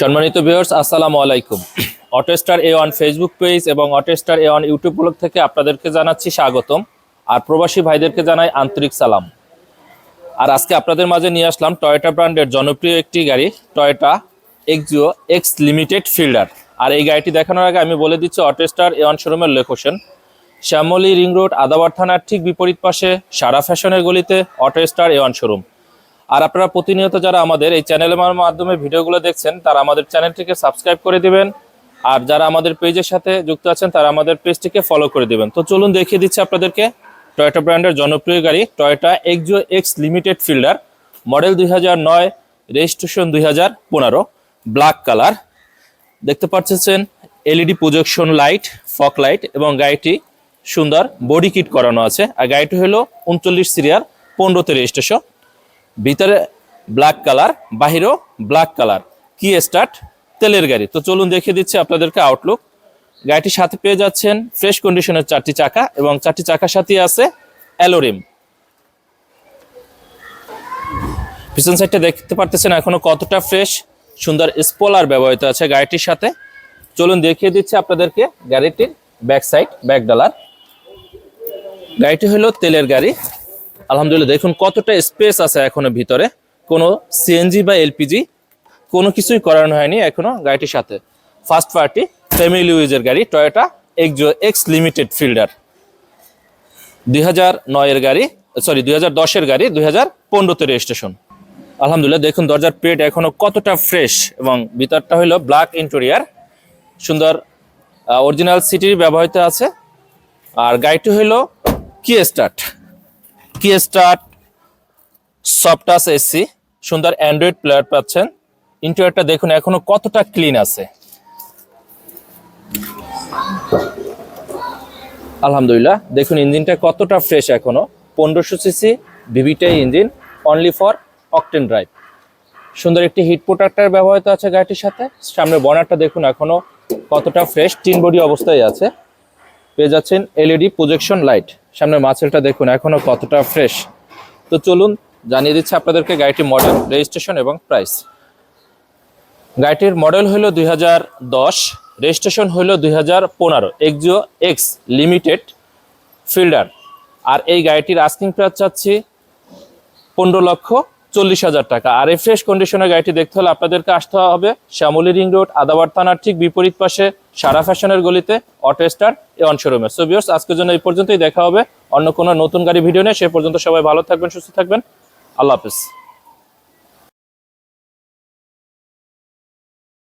সম্মানিত ভিউয়ার্স আসসালামু আলাইকুম। Autostar A one Facebook page এবং Autostar A one YouTube blog থেকে আপনাদেরকে জানাচ্ছি স্বাগতম। আর প্রবাসী ভাইদেরকে জানাই আন্তরিক সালাম। আর আজকে আপনাদের মাঝে নিয়ে আসলাম টয়োটা ব্র্যান্ডের জনপ্রিয় একটি গাড়ি Toyota Axio X limited Fielder আর এই গাড়িটি দেখানোর আগে আমি বলে দিচ্ছি অটোস্টার এ ওয়ান শোরুমের location Shyamoli ring road Adabor থানার ঠিক বিপরীত পাশে সারা ফ্যাশনের গলিতে অটোস্টার এ ওয়ান শোরুম আর আপনারা প্রতিনিয়ত যারা আমাদের এই চ্যানেলের মাধ্যমে ভিডিওগুলো দেখছেন, তারা আমাদের চ্যানেলটিকে সাবস্ক্রাইব করে দিবেন। আর যারা আমাদের পেজের সাথে যুক্ত আছেন, তারা আমাদের পেজটিকে ফলো করে দিবেন। তো চলুন দেখিয়ে দিচ্ছি আপনাদেরকে টয়োটা ব্র্যান্ডের জনপ্রিয় গাড়ি Toyota Axio X limited Fielder model দুই হাজার নয় রেজিস্ট্রেশন দুই হাজার পনেরো ব্ল্যাক কালার দেখতে পাচ্ছেন LED projection light fog light এবং গাড়িটি সুন্দর বডি কিট করানো আছে। আর গাড়িটি হলো উনচল্লিশ সিরিয়াল পনেরোতে রেজিস্ট্রেশন ভিতরে ব্ল্যাক কালার বাহিরেও ব্ল্যাক কালার কি স্টার্ট তেলের গাড়ি। তো চলুন দেখিয়ে দিচ্ছি আপনাদেরকে আউটলুক গাড়িটির সাথে পেয়ে যাচ্ছেন ফ্রেশ কন্ডিশনের চারটি চাকা এবং চারটি চাকার সাথে আছে অ্যালোরিম পিছন সাইডটা দেখতে পারতেছেন এখনও কতটা ফ্রেশ সুন্দর স্পলার ব্যবহৃত আছে গাড়িটির সাথে। চলুন দেখিয়ে দিচ্ছি আপনাদেরকে গাড়িটির ব্যাক সাইড ব্যাক ডালার গাড়িটি হলো তেলের গাড়ি। আলহামদুলিল্লাহ, দেখুন কতটা স্পেস আছে এখনও ভিতরে। কোনো সিএনজি বা এলপিজি কোনো কিছুই করানো হয়নি এখনও গাড়িটির সাথে। ফার্স্ট পার্টি ফ্যামিলি ইউজের গাড়ি Toyota Axio X limited Fielder দুই হাজার নয়ের গাড়ি সরি দুই হাজার দশের গাড়ি, দুই হাজার পনেরোতে রেজিস্ট্রেশন আলহামদুলিল্লাহ, দেখুন দরজার পেট এখনও কতটা ফ্রেশ এবং ভিতরটা হলো ব্ল্যাক ইন্টেরিয়ার সুন্দর অরিজিনাল সিটির ব্যবহৃত আছে। আর গাড়িটি হলো কি স্টার্ট কি স্টার্ট? সফটাস এসি সুন্দর অ্যান্ড্রয়েড প্লেয়ার পাচ্ছেন। ইন্টেরিয়রটা দেখুন, এখনও কতটা ক্লিন আছে। আলহামদুলিল্লাহ, দেখুন ইঞ্জিনটা কতটা ফ্রেশ এখনও। পনেরোশো CC VVTi engine only for octane drive সুন্দর একটি হিট প্রোটেক্টার ব্যবহৃত আছে গাড়িটির সাথে। সামনে বনারটা দেখুন, এখনও কতটা ফ্রেশ তিন বডি অবস্থায় আছে। পেয়ে যাচ্ছেন এলইডি প্রজেকশন লাইট সামনে মাছেরটা দেখুন এখনও কতটা ফ্রেশ তো চলুন জানিয়ে দিচ্ছে আপনাদেরকে গাড়িটির মডেল রেজিস্ট্রেশন এবং প্রাইস গাড়িটির মডেল হলো দুই রেজিস্ট্রেশন হলো দুই হাজার পনেরো এক্সিও এক্স লিমিটেড ফিল্ডার আর এই গাড়িটির আস্কিং প্রাইস চাচ্ছি পনেরো লক্ষ চল্লিশ হাজার টাকা। আর এই ফ্রেশ কন্ডিশনের গাড়িটি দেখতে হলে আপনাদেরকে আসতে হবে শ্যামলী রিং রোড আদাবার থানার ঠিক বিপরীত পাশে সারা ফ্যাশনের গলিতে অটো স্টার এ অন শোরুমে সো বিয়র্স আজকের জন্য এই পর্যন্তই, দেখা হবে অন্য কোনো নতুন গাড়ি ভিডিও নিয়ে। সে পর্যন্ত সবাই ভালো থাকবেন, সুস্থ থাকবেন। আল্লাহ হাফিজ।